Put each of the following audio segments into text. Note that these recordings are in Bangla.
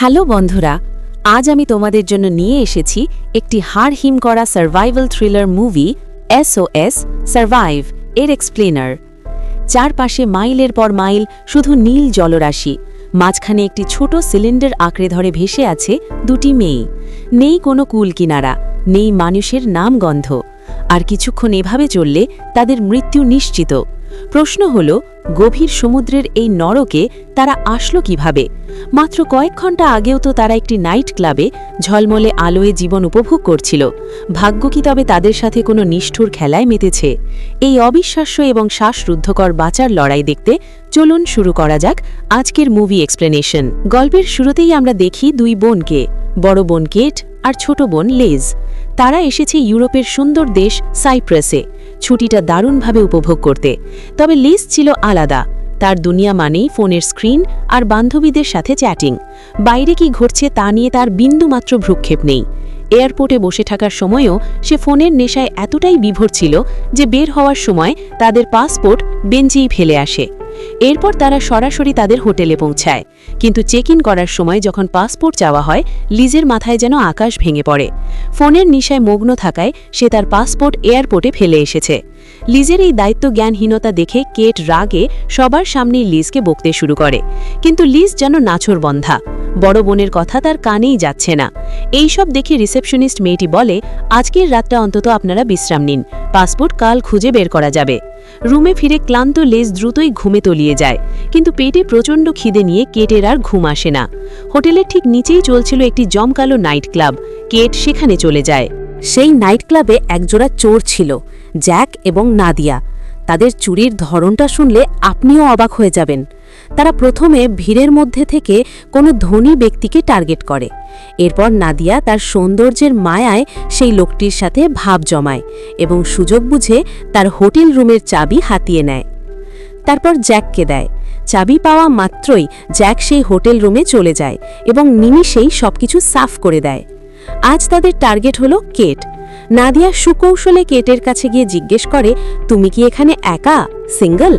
হ্যালো বন্ধুরা, আজ আমি তোমাদের জন্য নিয়ে এসেছি একটি হাড় হিম করা survival thriller movie SOS survive এর এক্সপ্লেনার চারপাশে মাইলের পর মাইল শুধু নীল জলরাশি, মাঝখানে একটি ছোট সিলিন্ডার আঁকড়ে ধরে ভেসে আছে দুটি মেয়ে। নেই কোনো কুল কিনারা, নেই মানুষের নাম গন্ধ। আর কিছুক্ষণ এভাবে চললে তাদের মৃত্যু নিশ্চিত। প্রশ্ন হল, গভীর সমুদ্রের এই নরকে তারা আসলো কীভাবে? মাত্র কয়েক ঘণ্টা আগেও তো তারা একটি নাইট ক্লাবে ঝলমলে আলোয় জীবন উপভোগ করছিল। ভাগ্য কি তবে তাদের সাথে কোনো নিষ্ঠুর খেলায় মেতেছে? এই অবিশ্বাস্য এবং শ্বাসরুদ্ধকর বাঁচার লড়াই দেখতে চলুন শুরু করা যাক আজকের মুভি এক্সপ্লেনেশন। গল্পের শুরুতেই আমরা দেখি দুই বোনকে, বড় বোন কেট আর ছোট বোন লেজ। তারা এসেছে ইউরোপের সুন্দর দেশ সাইপ্রাসে। ছুটিটা দারুণভাবে উপভোগ করতে। তবে লিস ছিল আলাদা। তার দুনিয়া মানেই ফোনের স্ক্রিন আর বান্ধবীদের সাথে চ্যাটিং বাইরে কি ঘটছে তা নিয়ে তার বিন্দুমাত্র ভ্রুক্ষেপ নেই। এয়ারপোর্টে বসে থাকার সময়ও সে ফোনের নেশায় এতটাই বিভোর ছিল যে বের হওয়ার সময় তাদের পাসপোর্ট বেঞ্চেই ফেলে আসে। এরপর তারা সরাসরি তাদের হোটেলে পৌঁছায়। কিন্তু চেক ইন করার সময় যখন পাসপোর্ট চাওয়া হয়, লিজের মাথায় যেন আকাশ ভেঙে পড়ে। ফোনের নিশায় মগ্ন থাকায় সে তার পাসপোর্ট এয়ারপোর্টে ফেলে এসেছে। লিজের এই দায়িত্ব জ্ঞানহীনতা দেখে কেট রাগে সবার সামনেই লিজকে বকতে শুরু করে। কিন্তু লিজ যেন নাছর বন্ধা বড় বোনের কথা তার কানেই যাচ্ছে না। এই সব দেখে রিসেপশনিস্ট মেয়েটি বলে, আজকের রাতটা অন্তত আপনারা বিশ্রাম নিন। পাসপোর্ট কাল খুঁজে বের করা যাবে। রুমে ফিরে ক্লান্ত লেজ দ্রুতই ঘুমে তলিয়ে যায়। কিন্তু পেটে প্রচণ্ড খিদে নিয়ে কেটের আর ঘুম আসে না। হোটেলের ঠিক নিচেই চলছিল একটি জমকালো নাইট ক্লাব। কেট সেখানে চলে যায়। সেই নাইট ক্লাবে একজোড়া চোর ছিল, জ্যাক এবং নাদিয়া। তাদের চুরির ধরনটা শুনলে আপনিও অবাক হয়ে যাবেন। তারা প্রথমে ভিড়ের মধ্যে থেকে কোনো ধনী ব্যক্তিকে টার্গেট করে। এরপর নাদিয়া তার সৌন্দর্যের মায়ায় সেই লোকটির সাথে ভাব জমায় এবং সুযোগ বুঝে তার হোটেল রুমের চাবি হাতিয়ে নেয়। তারপর জ্যাককে দেয়। চাবি পাওয়া মাত্রই জ্যাক সেই হোটেল রুমে চলে যায় এবং নিমিষেই সবকিছু সাফ করে দেয়। আজ তাদের টার্গেট হলো কেট। নাদিয়া সুকৌশলে কেটের কাছে গিয়ে জিজ্ঞেস করে, তুমি কি এখানে একা? সিঙ্গল?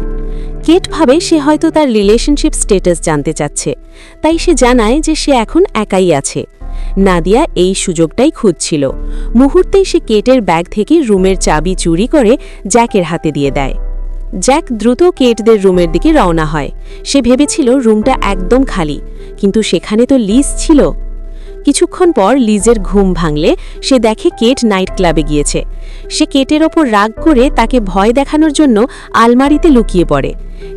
কেট ভাবে সে হয়তো তার রিলেশনশিপ স্টেটাস জানতে চাচ্ছে। তাই সে জানায় যে সে এখন একাই আছে। নাদিয়া এই সুযোগটাই খুঁজছিল। মুহূর্তেই সে কেটের ব্যাগ থেকে রুমের চাবি চুরি করে জ্যাকের হাতে দিয়ে দেয়। জ্যাক দ্রুত কেটদের রুমের দিকে রওনা হয়। সে ভেবেছিল রুমটা একদম খালি, কিন্তু সেখানে তো লিজ ছিল। কিছুক্ষণ পর লিজের ঘুম ভাঙলে সে দেখে কেট নাইট ক্লাবে গিয়েছে। সে কেটের ওপর রাগ করে তাকে ভয় দেখানোর জন্য আলমারিতে লুকিয়ে পড়ে।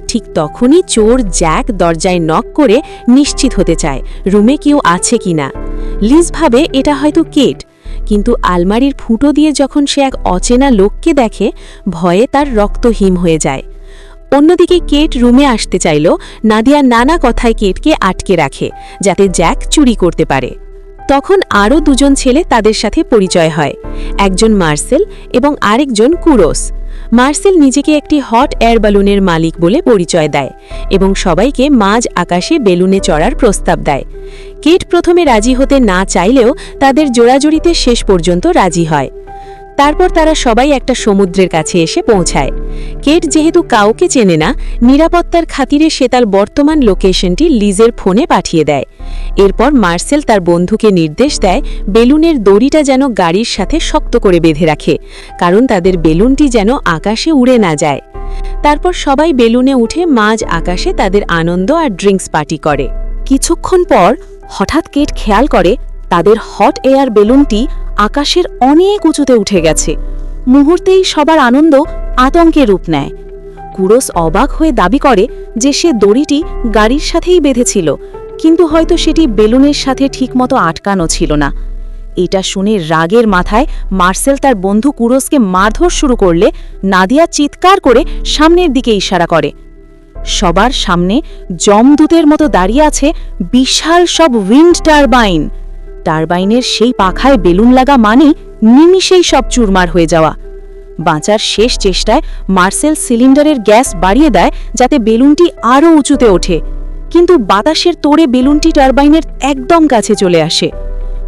ঠিক তখনই চোর জ্যাক দরজায় নক করে নিশ্চিত হতে চায়, রুমে কেউ আছে কিনা লিজ ভাবে, এটা হয়তো কেট। কিন্তু আলমারির ফুটো দিয়ে যখন সে এক অচেনা লোককে দেখে, ভয়ে তার রক্ত হিম হয়ে যায়। অন্যদিকে কেট রুমে আসতে চাইল, নাদিয়া নানা কথায় কেটকে আটকে রাখে, যাতে জ্যাক চুরি করতে পারে। তখন আরও দুজন ছেলে তাদের সাথে পরিচয় হয়। একজন মার্সেল এবং আরেকজন কুরোস। মার্সেল নিজেকে একটি হট এয়ার বেলুনের মালিক বলে পরিচয় দেয় এবং সবাইকে মাঝ আকাশে বেলুনে চড়ার প্রস্তাব দেয়। কেট প্রথমে রাজি হতে না চাইলেও তাদের জোড়াজড়িতে শেষ পর্যন্ত রাজি হয়। তারপর তারা সবাই একটা সমুদ্রের কাছে এসে পৌঁছায়। কেট যেহেতু কাউকে চেনে না, নিরাপত্তার খাতিরে সে তার বর্তমান লোকেশনটি লিজের ফোনে পাঠিয়ে দেয়। এরপর মার্সেল তার বন্ধুকে নির্দেশ দেয়, বেলুনের দড়িটা যেন গাড়ির সাথে শক্ত করে বেঁধে রাখে, কারণ তাদের বেলুনটি যেন আকাশে উড়ে না যায়। তারপর সবাই বেলুনে উঠে মাঝ আকাশে তাদের আনন্দ আর ড্রিঙ্কস পার্টি করে। কিছুক্ষণ পর হঠাৎ কেট খেয়াল করে তাদের হট এয়ার বেলুনটি আকাশের অনেক উঁচুতে উঠে গেছে। মুহূর্তেই সবার আনন্দ আতঙ্কে রূপ নেয়। কুরস অবাক হয়ে দাবি করে যে সে দড়িটি গাড়ির সাথেই বেঁধেছিল, কিন্তু হয়তো সেটি বেলুনের সাথে ঠিকমতো আটকানো ছিল না। এটা শুনে রাগের মাথায় মার্সেল তার বন্ধু কুরসকে মারধর শুরু করলে নাদিয়া চিৎকার করে সামনের দিকে ইশারা করে। সবার সামনে জমদূতের মতো দাঁড়িয়ে আছে বিশাল সব উইন্ড টারবাইন টারবাইনের সেই পাখায় বেলুন লাগা মানে নিমিষেই সব চুরমার হয়ে যাওয়া। বাঁচার শেষ চেষ্টায় মার্সেল সিলিন্ডারের গ্যাস বাড়িয়ে দেয় যাতে বেলুনটি আরও উঁচুতে ওঠে। কিন্তু বাতাসের তোড়ে বেলুনটি টারবাইনের একদম কাছে চলে আসে।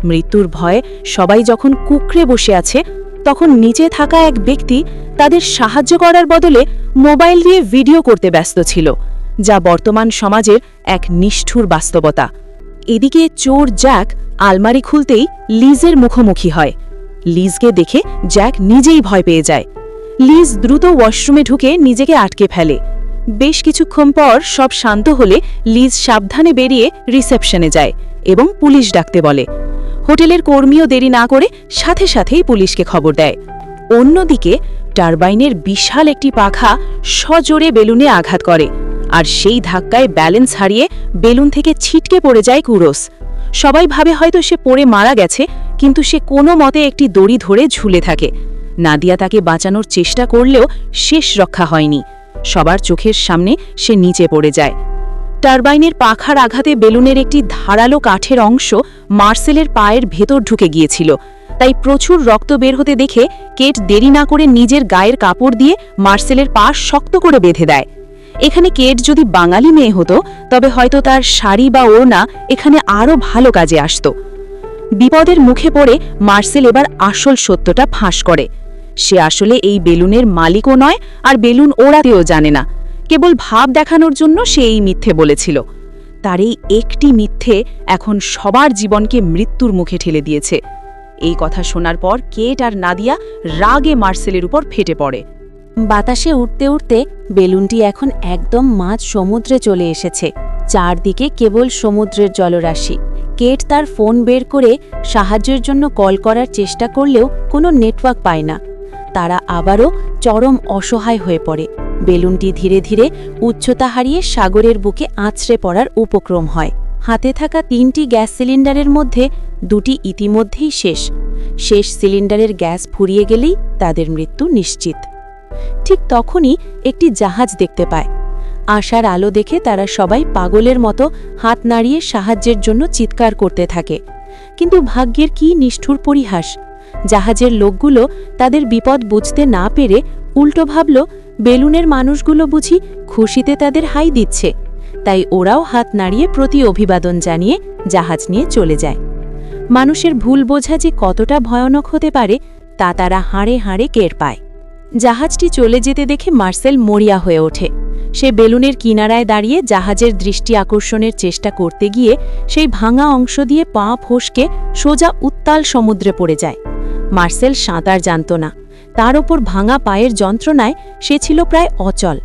মৃত্যুর ভয়ে সবাই যখন কুকড়ে বসে আছে, তখন নিচে থাকা এক ব্যক্তি তাদের সাহায্য করার বদলে মোবাইল দিয়ে ভিডিও করতে ব্যস্ত ছিল, যা বর্তমান সমাজের এক নিষ্ঠুর বাস্তবতা। এদিকে চোর জ্যাক আলমারি খুলতেই লিজের মুখোমুখি হয়। লিজকে দেখে জ্যাক নিজেই ভয় পেয়ে যায়। লিজ দ্রুত ওয়াশরুমে ঢুকে নিজেকে আটকে ফেলে। বেশ কিছুক্ষণ পর সব শান্ত হলে লিজ সাবধানে বেরিয়ে রিসেপশনে যায় এবং পুলিশ ডাকতে বলে। হোটেলের কর্মীও দেরি না করে সাথে সাথেই পুলিশকে খবর দেয়। অন্যদিকে টারবাইনের বিশাল একটি পাখা সজোরে বেলুনে আঘাত করে। আর সেই ধাক্কায় ব্যালেন্স হারিয়ে বেলুন থেকে ছিটকে পড়ে যায় কুরোস। সবাই ভাবে হয়তো সে পড়ে মারা গেছে, কিন্তু সে কোনো মতে একটি দড়ি ধরে ঝুলে থাকে। নাদিয়া তাকে বাঁচানোর চেষ্টা করলেও শেষ রক্ষা হয়নি। সবার চোখের সামনে সে নিচে পড়ে যায়। টারবাইনের পাখার আঘাতে বেলুনের একটি ধারালো কাঠের অংশ মার্সেলের পায়ের ভেতর ঢুকে গিয়েছিল। তাই প্রচুর রক্ত বের হতে দেখে কেট দেরি না করে নিজের গায়ের কাপড় দিয়ে মার্সেলের পা শক্ত করে বেঁধে দেয়। এখানে কেট যদি বাঙালি মেয়ে হতো, তবে হয়তো তার শাড়ি বা ওড়না এখানে আরও ভালো কাজে আসত। বিপদের মুখে পড়ে মার্সেল এবার আসল সত্যটা ফাঁস করে। সে আসলে এই বেলুনের মালিকও নয়, আর বেলুন ওড়াতেও জানে না। কেবল ভাব দেখানোর জন্য সে এই মিথ্যে বলেছিল। তার এই একটি মিথ্যে এখন সবার জীবনকে মৃত্যুর মুখে ঠেলে দিয়েছে। এই কথা শোনার পর কেট আর নাদিয়া রাগে মার্সেলের উপর ফেটে পড়ে। বাতাসে উঠতে উঠতে বেলুনটি এখন একদম মাঝ সমুদ্রে চলে এসেছে। চারদিকে কেবল সমুদ্রের জলরাশি। কেট তার ফোন বের করে সাহায্যের জন্য কল করার চেষ্টা করলেও কোনো নেটওয়ার্ক পায় না। তারা আবারও চরম অসহায় হয়ে পড়ে। বেলুনটি ধীরে ধীরে উচ্চতা হারিয়ে সাগরের বুকে আছড়ে পড়ার উপক্রম হয়। হাতে থাকা তিনটি গ্যাস সিলিন্ডারের মধ্যে দুটি ইতিমধ্যেই শেষ। শেষ সিলিন্ডারের গ্যাস ফুরিয়ে গেলেই তাদের মৃত্যু নিশ্চিত। ঠিক তখনই একটি জাহাজ দেখতে পায়। আশার আলো দেখে তারা সবাই পাগলের মতো হাত নাড়িয়ে সাহায্যের জন্য চিৎকার করতে থাকে। কিন্তু ভাগ্যের কি নিষ্ঠুর পরিহাস? জাহাজের লোকগুলো তাদের বিপদ বুঝতে না পেরে উল্টো ভাবল, বেলুনের মানুষগুলো বুঝি খুশিতে তাদের হাই দিচ্ছে। তাই ওরাও হাত নাড়িয়ে প্রতি অভিবাদন জানিয়ে জাহাজ নিয়ে চলে যায়। মানুষের ভুল বোঝা যে কতটা ভয়ানক হতে পারে, তা তারা হাড়ে হাড়ে কের পায়। জাহাজটি চলে যেতে দেখে মার্সেল মরিয়া হয়ে ওঠে। সে বেলুনের কিনারায় দাঁড়িয়ে জাহাজের দৃষ্টি আকর্ষণের চেষ্টা করতে গিয়ে সেই ভাঙা অংশ দিয়ে পা ফসকে সোজা উত্তাল সমুদ্রে পড়ে যায়। মার্সেল সাঁতার জানত না। তার ওপর ভাঙা পায়ের যন্ত্রণায় সে ছিল প্রায় অচল।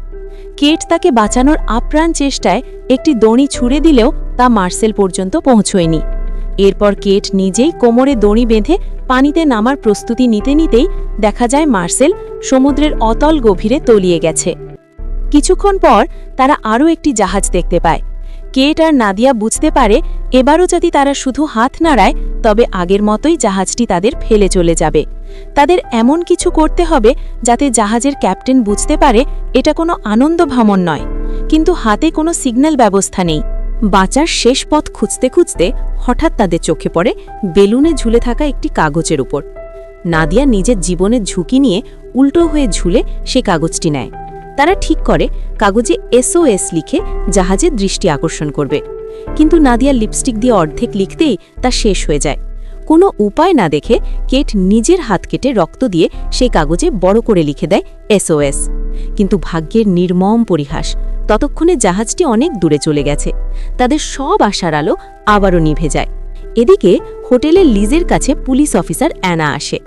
কেট তাকে বাঁচানোর আপ্রাণ চেষ্টায় একটি দড়ি ছুঁড়ে দিলেও তা মার্সেল পর্যন্ত পৌঁছয়নি। এরপর কেট নিজেই কোমরে দড়ি বেঁধে পানিতে নামার প্রস্তুতি নিতে নিতেই দেখা যায় মার্সেল সমুদ্রের অতল গভীরে তলিয়ে গেছে। কিছুক্ষণ পর তারা আরও একটি জাহাজ দেখতে পায়। কেট আর নাদিয়া বুঝতে পারে এবারও যদি তারা শুধু হাত নাড়ায়, তবে আগের মতোই জাহাজটি তাদের ফেলে চলে যাবে। তাদের এমন কিছু করতে হবে যাতে জাহাজের ক্যাপ্টেন বুঝতে পারে এটা কোনো আনন্দ ভ্রমণ নয়। কিন্তু হাতে কোনো সিগন্যাল ব্যবস্থা নেই। বাঁচার শেষ পথ খুঁজতে খুঁজতে হঠাৎ তাদের চোখে পড়ে বেলুনে ঝুলে থাকা একটি কাগজের উপর। নাদিয়া নিজের জীবনের ঝুঁকি নিয়ে উল্টো হয়ে ঝুলে সে কাগজটি নেয়। তারা ঠিক করে কাগজে এসওএস লিখে জাহাজের দৃষ্টি আকর্ষণ করবে। কিন্তু নাদিয়া লিপস্টিক দিয়ে অর্ধেক লিখতেই তা শেষ হয়ে যায়। কোনো উপায় না দেখে কেট নিজের হাত কেটে রক্ত দিয়ে সেই কাগজে বড় করে লিখে দেয় এসওএস কিন্তু ভাগ্যের নির্মম পরিহাস ততক্ষণে জাহাজটি অনেক দূরে চলে গেছে। তাদের সব আশার আলো আবারও নিভে যায়। এদিকে হোটেলের লিজের কাছে পুলিশ অফিসার অ্যানা আসে।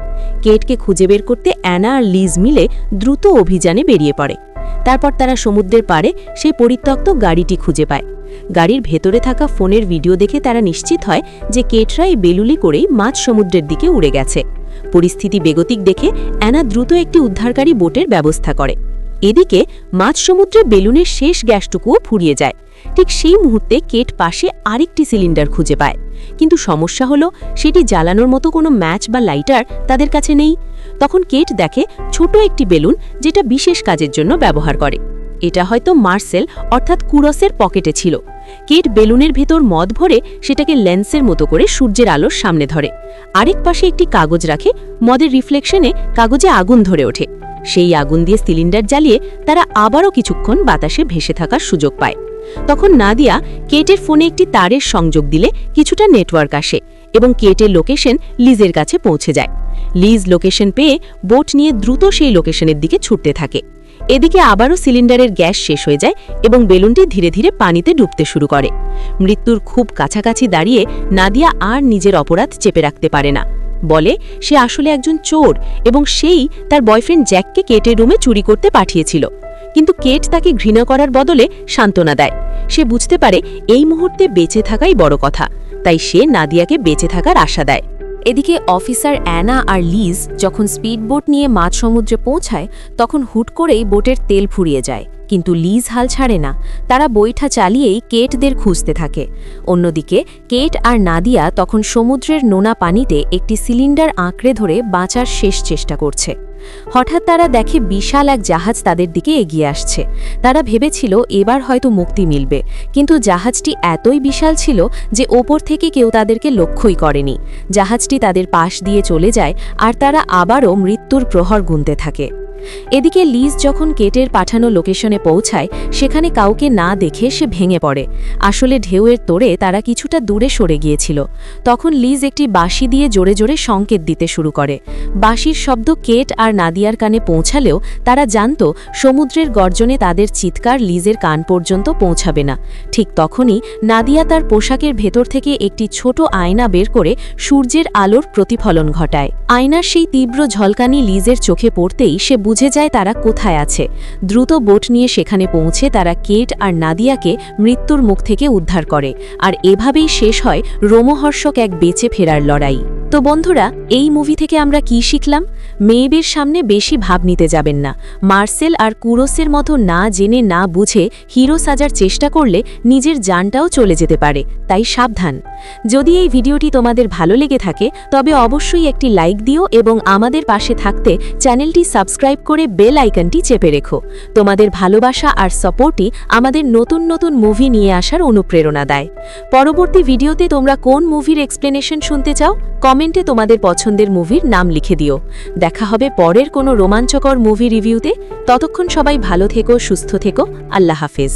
কেটকে খুঁজে বের করতে অ্যানা আর লিজ মিলে দ্রুত অভিযানে বেরিয়ে পড়ে। তারপর তারা সমুদ্রের পাড়ে সেই পরিত্যক্ত গাড়িটি খুঁজে পায়। গাড়ির ভেতরে থাকা ফোনের ভিডিও দেখে তারা নিশ্চিত হয় যে কেটরা এই বেলুলি করেই মাঝ সমুদ্রের দিকে উড়ে গেছে। পরিস্থিতি বেগতিক দেখে অ্যানা দ্রুত একটি উদ্ধারকারী বোটের ব্যবস্থা করে। এদিকে মাঝ সমুদ্রে বেলুনের শেষ গ্যাসটুকুও ফুরিয়ে যায়। ঠিক সেই মুহূর্তে কেট পাশে আরেকটি সিলিন্ডার খুঁজে পায়। কিন্তু সমস্যা হলো, সেটি জ্বালানোর মতো কোনো ম্যাচ বা লাইটার তাদের কাছে নেই। তখন কেট দেখে ছোট একটি বেলুন যেটা বিশেষ কাজের জন্য ব্যবহার করে। এটা হয়তো মার্সেল অর্থাৎ কুরসের পকেটে ছিল। কেট বেলুনের ভেতর মদ ভরে সেটাকে লেন্সের মতো করে সূর্যের আলোর সামনে ধরে। আরেক পাশে একটি কাগজ রাখে, মদের রিফ্লেকশনে কাগজে আগুন ধরে ওঠে। সেই আগুন দিয়ে সিলিন্ডার জ্বালিয়ে তারা আবারও কিছুক্ষণ বাতাসে ভেসে থাকার সুযোগ পায়। তখন নাদিয়া কেটের ফোনে একটি তারের সংযোগ দিলে কিছুটা নেটওয়ার্ক আসে এবং কেটের লোকেশন লিজের কাছে পৌঁছে যায়। লিজ লোকেশন পেয়ে বোট নিয়ে দ্রুত সেই লোকেশনের দিকে ছুটতে থাকে। এদিকে আবারও সিলিন্ডারের গ্যাস শেষ হয়ে যায় এবং বেলুনটি ধীরে ধীরে পানিতে ডুবতে শুরু করে। মৃত্যুর খুব কাছাকাছি দাঁড়িয়ে নাদিয়া আর নিজের অপরাধ চেপে রাখতে পারে না। বলে, সে আসলে একজন চোর এবং সেই তার বয়ফ্রেন্ড জ্যাককে কেটের রুমে চুরি করতে পাঠিয়েছিল। কিন্তু কেট তাকে ঘৃণা করার বদলে সান্ত্বনা দেয়। সে বুঝতে পারে এই মুহূর্তে বেঁচে থাকাই বড় কথা। তাই সে নাদিয়াকে বেঁচে থাকার আশা দেয়। এদিকে অফিসার অ্যানা আর লিজ যখন স্পিডবোট নিয়ে মাঝ সমুদ্রে পৌঁছায়, তখন হুট করেই বোটের তেল ফুরিয়ে যায়। কিন্তু লিজ হাল ছাড়ে না। তারা বৈঠা চালিয়েই কেটদের খুঁজতে থাকে। অন্যদিকে, কেট আর নাদিয়া তখন সমুদ্রের নোনা পানিতে একটি সিলিন্ডার আঁকড়ে ধরে বাঁচার শেষ চেষ্টা করছে। হঠাৎ তারা দেখে বিশাল এক জাহাজ তাদের দিকে এগিয়ে আসছে। তারা ভেবেছিল, এবার হয়তো মুক্তি মিলবে। কিন্তু জাহাজটি এতই বিশাল ছিল যে ওপর থেকে কেউ তাদেরকে লক্ষ্যই করেনি। জাহাজটি তাদের পাশ দিয়ে চলে যায় আর তারা আবারও মৃত্যুর প্রহর গুনতে থাকে। এদিকে লিজ যখন কেটের পাঠানো লোকেশনে পৌঁছায়, সেখানে কাউকে না দেখে সে ভেঙে পড়ে। আসলে ঢেউয়ের তোড়ে তারা কিছুটা দূরে সরে গিয়েছিল। তখন লিজ একটি বাঁশি দিয়ে জোরে জোরে সংকেত দিতে শুরু করে। বাঁশির শব্দ কেট আর নাদিয়ার কানে পৌঁছালেও তারা জানত, সমুদ্রের গর্জনে তাদের চিৎকার লিজের কান পর্যন্ত পৌঁছাবে না। ঠিক তখনই নাদিয়া তার পোশাকের ভেতর থেকে একটি ছোট আয়না বের করে সূর্যের আলোর প্রতিফলন ঘটায়। আয়নার সেই তীব্র ঝলকানি লিজের চোখে পড়তেই সে বুঝে যায় তারা কোথায় আছে। দ্রুত বোট নিয়ে সেখানে পৌঁছে তারা কেট আর নাদিয়াকে মৃত্যুর মুখ থেকে উদ্ধার করে। আর এভাবেই শেষ হয় রোমহর্ষক এক বেঁচে ফেরার লড়াই। তো বন্ধুরা, এই মুভি থেকে আমরা কি শিখলাম? মেয়েবের সামনে বেশি ভাব নিতে যাবেন না। মার্সেল আর কুরোসের মতো না জেনে না বুঝে হিরো সাজার চেষ্টা করলে নিজের জানটাও চলে যেতে পারে, তাই সাবধান। যদি এই ভিডিওটি তোমাদের ভালো লেগে থাকে, তবে অবশ্যই একটি লাইক দিও এবং আমাদের পাশে থাকতে চ্যানেলটি সাবস্ক্রাইব করে বেল আইকনটি চেপে রেখো। তোমাদের ভালোবাসা আর সাপোর্টই আমাদের নতুন নতুন মুভি নিয়ে আসার অনুপ্রেরণা দেয়। পরবর্তী ভিডিওতে তোমরা কোন মুভির এক্সপ্লেনেশন শুনতে চাও? কমেন্টে তোমাদের পছন্দের মুভির নাম লিখে দিও। দেখা হবে পরের কোনো রোমাঞ্চকর মুভি রিভিউতে। ততক্ষণ সবাই ভালো থেকো, সুস্থ থেকো। আল্লাহ হাফেজ।